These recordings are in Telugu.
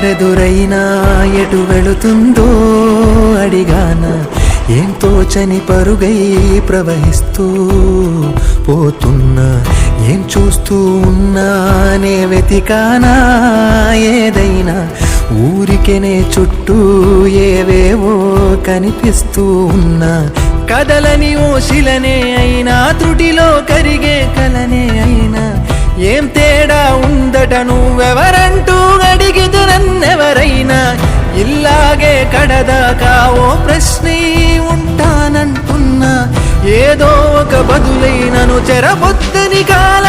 దారెదురైనా ఎటు వెళుతుందో అడిగాన. ఏం తోచని పరుగై ప్రవహిస్తూ పోతున్నా. ఏం చూస్తూ ఉన్నానే వెతికానా ఏదైనా. ఊరికెనే చుట్టూ ఏవేవో కనిపిస్తూ ఉన్నా. కదలని ఓ శిలనే అయినా త్రుటిలో కరిగే కలనే అయినా. ఏం తేడా ఉందట నువ్వెవరంటూ ఇల్లాగే కడదాకా ఓ ప్రశ్నే ఉంటానంటున్నా. ఏదో ఒక బదులైనను చెరబొద్దని కా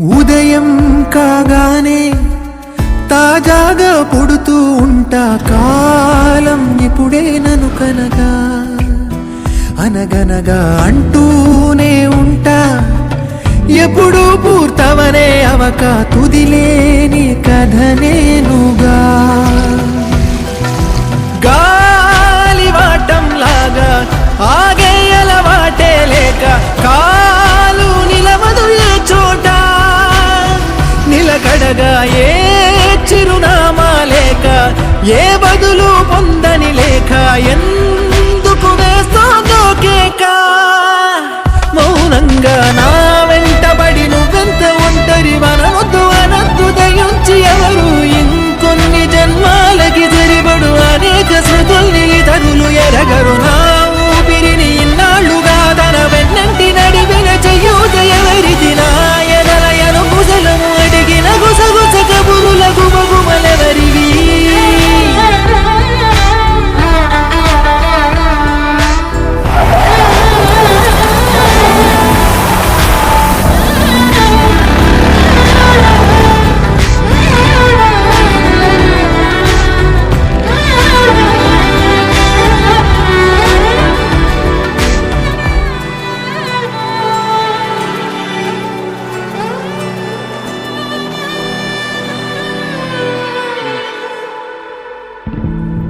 ఉదయం కాగానే తాజాగా పుడుతూ ఉంటా కాలం ఇప్పుడే నను కనగా. అనగనగా అంటూనే ఉంటా. ఎప్పుడూ పూర్తవనే అవక తుదిలేని కథ నేనుగా. లేక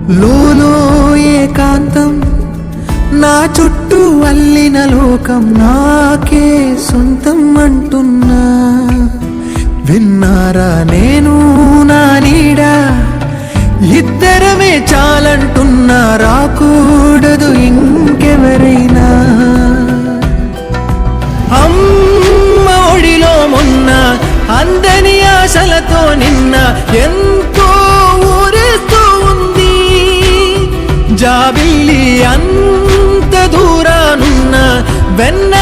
లోలో ఏకాంతం నా చుట్టూ అల్లిన లోకం నాకే సొంతం అంటున్నా. విన్నారా నేను నా నీడ? ఇద్దరమే చాలంటున్నా రాకూడదు ఇంకెవరైనా. అమ్మ ఒడిలో మొన్న అందని ఆశలతో నిన్న ఎంత అంత దూరానున్న వెన్న